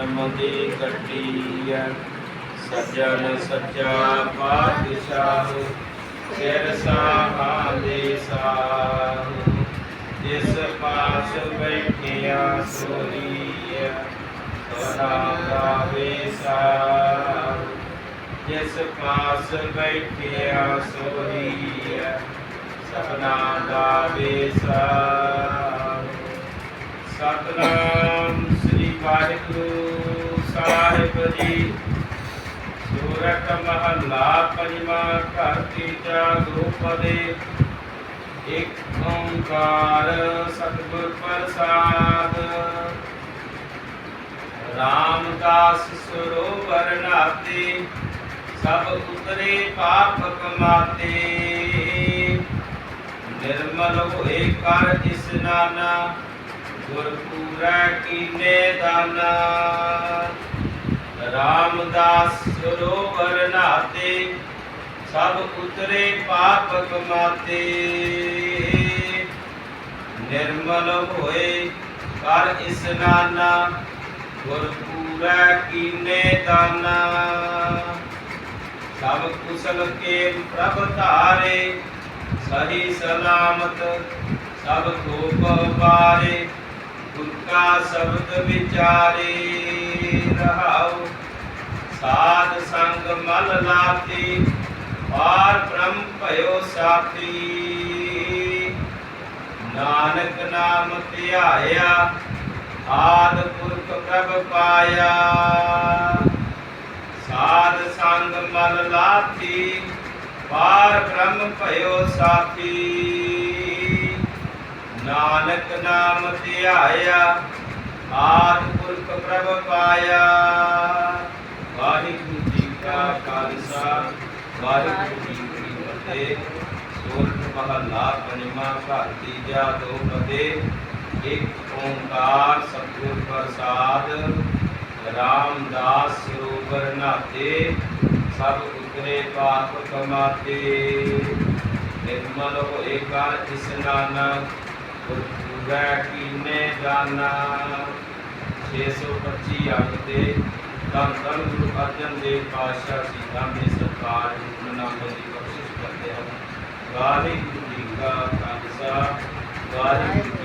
ਜਨਮ ਦੀ ਗੱਡੀ ਸੱਜਣ ਸੱਚਾ ਪਾਤਸ਼ਾਹ ਸਿਰ ਸਾਹਾਂ ਦੇ ਸਾਹ ਜਿਸ ਪਾਸ ਬੈਠਿਆ ਸੋਰੀਆ ਸਦਾ ਗਾਵੇ ਸਾਹ ਜਿਸ ਪਾਸ ਬੈਠਿਆ ਸੋਰੀਆ ਸਪਨਾ ਗਾਵੇ ਸਾਹ ਸਤਨਾਮ ਸ੍ਰੀ ਵਾਹਿਗੁਰੂ ਸਾਹਿਬ ਜੀ। ਸੂਰਤ ਮਹੱਲਾ ਪੰਜਵਾਂ ਘਰ ਤੀਜਾ ਗਰੂਪਦੇ ਇੱਕ ਓੰਕਾਰ ਸਤਿਗੁਰ ਪ੍ਰਸਾਦ। ਰਾਮਦਾਸ ਸਰੋਵਰ ਨਾਤੇ, ਸਭ ਉਤਰੇ ਪਾਪ ਕਮਾਤੇ। ਨਿਰਮਲ ਹੋਏ ਕਰ ਇਸਨਾਨਾ ਗੁਰਪੂਰੈ ਕੀਨੇ ਦਾਨਾ। ਰਾਮਦਾਸ ਸਰੋਵਰ ਨਾਤੇ, ਸਭ ਉਤਰੇ ਪਾਪ ਕਮਾਤੇ ਨਿਰਮਲ ਹੋਏ ਕਰ ਇਸਨਾਨਾ ਗੁਰਪੂਰੈ ਕੀਨੇ ਦਾਨਾ। ਸਭ ਕੁਸਲ ਕੇ ਪ੍ਰਭ ਧਾਰੇ, ਸਹੀ ਸਲਾਮਤ ਸਭ ਕੋਪ ਬਾਰੇ ਗੁਰ ਸ਼ਬਦ ਵਿਚਾਰੇ ਰਹਾਉ। ਸਾਧ ਸੰਗ ਮਲ ਲਾਤੀ, ਪਾਰ ਬ੍ਰਹਮ ਭਇਓ ਸਾਥੀ। ਨਾਨਕ ਨਾਮ ਧਿਆਇਆ, ਆਦ ਪੁਰਖ ਪ੍ਰਭ ਪਾਇਆ। ਸਾਧ ਸੰਗ ਮਲ ਲਾਤੀ, ਪਾਰ ਬ੍ਰਹਮ ਭਇਓ ਸਾਥੀ। ਨਾਨਕ ਨਾਮ ਧਿਆਇਆ, ਆਦ ਪੁਰਖ ਪ੍ਰਭ ਪਾਇਆ। ਵਾਹਿਗੁਰੂ ਜੀ ਕਾ ਖਾਲਸਾ, ਵਾਹਿਗੁਰੂ ਜੀ ਕੀ ਫਤਿਹ। ਸੂਰਤ ਮਹੱਲਾ ਪੰਜਵਾਂ ਘਰ ਤੀਜਾ ਦੋ ਫਤਿਹ। ਇੱਕ ਓੰਕਾਰ ਸਤਿਗੁਰ ਪ੍ਰਸਾਦ, ਰਾਮਦਾਸ ਸਰੋਵਰ ਨਾਤੇ ਸਭ ਉਤਰੇ ਪਾਪ ਕਮਾਤੇ। ਨਿਰਮਲ ਹੋਏ ਕਰ ਇਸਨਾਨਾ ਗੁਰਪੂਰੈ ਕੀਨੇ ਜਾਨਾ। 625 ਅੰਕ ਦੇ ਧੰਨ ਧੰਨ ਗੁਰੂ ਅਰਜਨ ਦੇਵ ਪਾਤਸ਼ਾਹ ਸੀਤਾਂ ਦੇ ਸਰਕਾਰ ਹੁਕਮਨਾਮੇ ਦੀ ਕੋਸ਼ਿਸ਼ ਕਰਦੇ ਹਨ। ਵਾਹਿਗੁਰੂ ਜੀ ਕਾ ਖਾਲਸਾ, ਵਾਹਿਗੁਰੂ